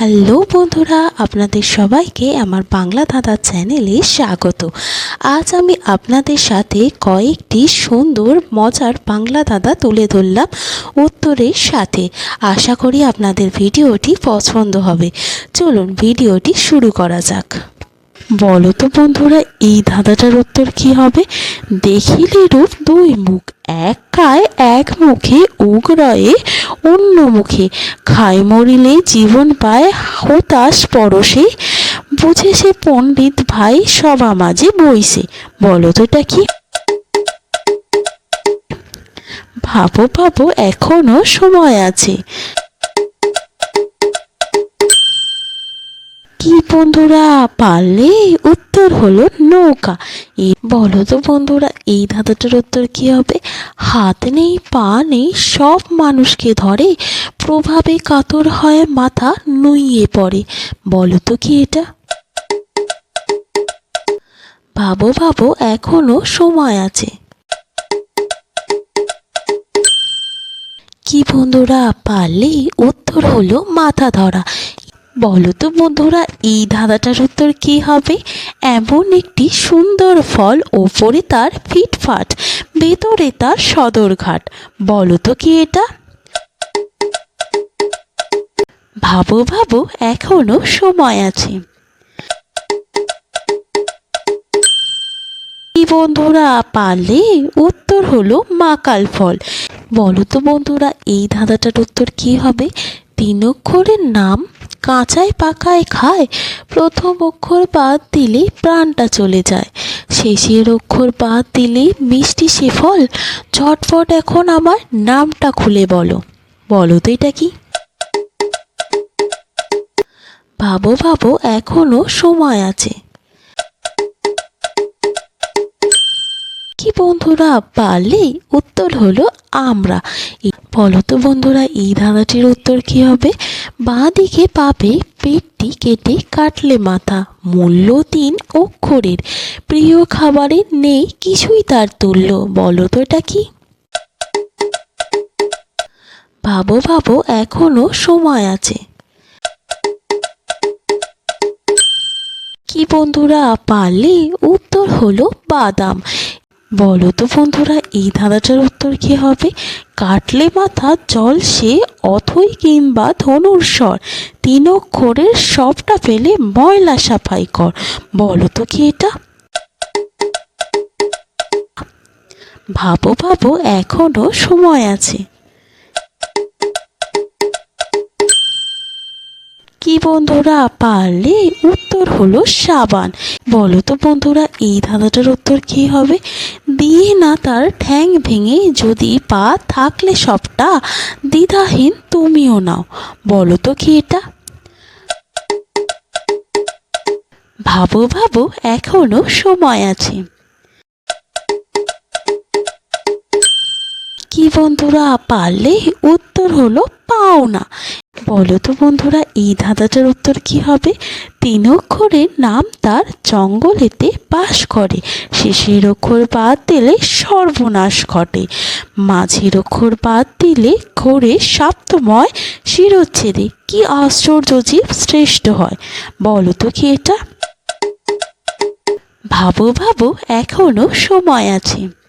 Hello বন্ধুরা, আপনাদের সবাইকে আমার বাংলা দাদা চ্যানেলে স্বাগত। আজ আমি আপনাদের সাথে কয়েকটি সুন্দর, মজার বাংলা দাদা তুলে ধরলাম উত্তরের সাথে। আশা করি আপনাদের ভিডিওটি পছন্দ হবে। চলুন ভিডিওটি শুরু করা যাক। বলো তো বন্ধুরা, এই ধাঁধাটার উত্তর কি হবে? দেখিলে রূপ দুই মুখ এক খায় এক মুখে উগ্রয়ে, অন্য মুখে খায় মরিলে জীবন পায় হতাশ পরশে। বুঝে সে পণ্ডিত ভাই সবা মাঝে বইছে। বলো তো এটা কি? ভাবো ভাবো, এখনও সময় আছে। কি বন্ধুরা, পারলে উত্তর হলো নৌকা। এই বলো তো বন্ধুরা, এই ধাঁধাটার উত্তর কি হবে? হাত নেই, পা নেই, সব মানুষকে ধরে, প্রভাবে কাতর হয় মাথা নুইয়ে পড়ে। বলো তো কি এটা? ভাবো ভাবো এখনও সময় আছে। কি বন্ধুরা, পারলে উত্তর হলো মাথা ধরা। বলো তো বন্ধুরা, এই ধাঁধাটার উত্তর কি হবে? এমন একটি সুন্দর ফল ওপরে তার ফিটফাট, ভেতরে তার সদরঘাট। বলো তো কি এটা? ভাবো ভাবো, এখনও সময় আছে। বন্ধুরা, পারলে উত্তর হলো মাকাল ফল। বলো তো বন্ধুরা, এই ধাঁধাটার উত্তর কি হবে? তিন অক্ষরের নাম কাঁচায় পাকায় খায়, প্রথম অক্ষর বাদ দিলে প্রাণটা চলে যায়। শেষের অক্ষর বাদ দিলে মিষ্টি সে ফল ঝটফট এখন আমার নামটা খুলে বলো। বলো তো এটা কি? ভাবো ভাবো, এখনও সময় আছে। বন্ধুরা পারলে উত্তর হলো আমরা। বলো তো বন্ধুরা, এই ধাঁধাটির উত্তর কি হবে? বাঁ দিকে পাবে পেটটি কেটে কাটলে মাথা, মূল্য তিন অক্ষরের। প্রিয় খাবারের নেই কিছুই তার তুল্য বলো তো এটা কি? ভাবো ভাবো, এখনও সময় আছে। কি বন্ধুরা পারলে উত্তর হলো বাদাম। বলো তো বন্ধুরা, এই ধাঁধাটার উত্তর কি হবে? কাটলে মাথা, জল সে, অথই কিংবা ধনুর স্বর। তিন অক্ষরের সবটা ফেলে ময়লা সাফাই কর। বলো তো কি এটা? ভাবো ভাবো, এখনও সময় আছে। বন্ধুরা, পারলে উত্তর হলো সাবান। বলো তো বন্ধুরা, এই ধাঁধাটার উত্তর কি হবে? দিয়ে না তার ঠ্যাং ভেঙে যদি পা থাকলে সবটা, দ্বিধাহীন তুমিও নাও। বলো তো কি এটা? ভাবো ভাবো, এখনও সময় আছে। কি বন্ধুরা, পারলে উত্তর হলো পাওনা। বলো তো বন্ধুরা, এই ধাঁধাটার উত্তর কি হবে? তিন অক্ষরের নাম তার জঙ্গলেতে বাস করে। শেষের অক্ষর বাদ দিলে সর্বনাশ ঘটে। মাঝের অক্ষর বাদ দিলে ঘোরে সাপ্তময় শিরোচ্ছেদে। কি আশ্চর্য জীব শ্রেষ্ঠ হয়। বলো তো কি এটা? ভাবো ভাবো, এখনও সময় আছে।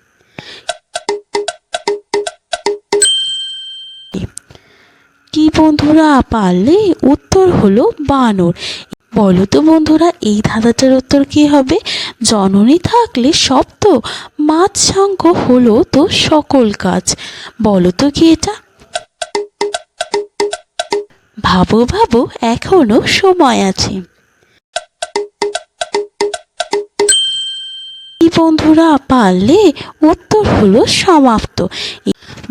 কি বন্ধুরা পারলে উত্তর হলো বানর। বলো তো বন্ধুরা, এই ধাঁধাটার উত্তর কি হবে? জননী থাকলে শব্দ মাছ সাঙ্গ হলো তো সকল কাজ। বলো তো কি এটা? ভাবো ভাবো, এখনও সময় আছে। বন্ধুরা পারলে উত্তর হলো সমাপ্ত।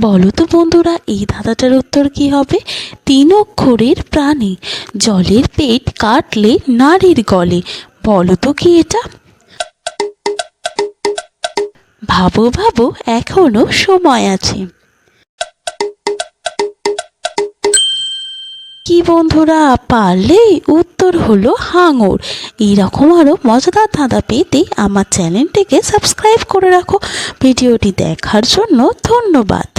বলো তো বন্ধুরা, এই ধাঁধাটার উত্তর কি হবে? তিন অক্ষরের প্রাণী, জলের পেট কাটলে নারীর গলে। বলো তো কি এটা? ভাবো ভাবো, এখনও সময় আছে। কি বন্ধুরা, পারলে উত্তর হলো হাঙর। এইরকম আরও মজাদার ধাঁধা পেতে আমার চ্যানেলটিকে সাবস্ক্রাইব করে রাখো। ভিডিওটি দেখার জন্য ধন্যবাদ।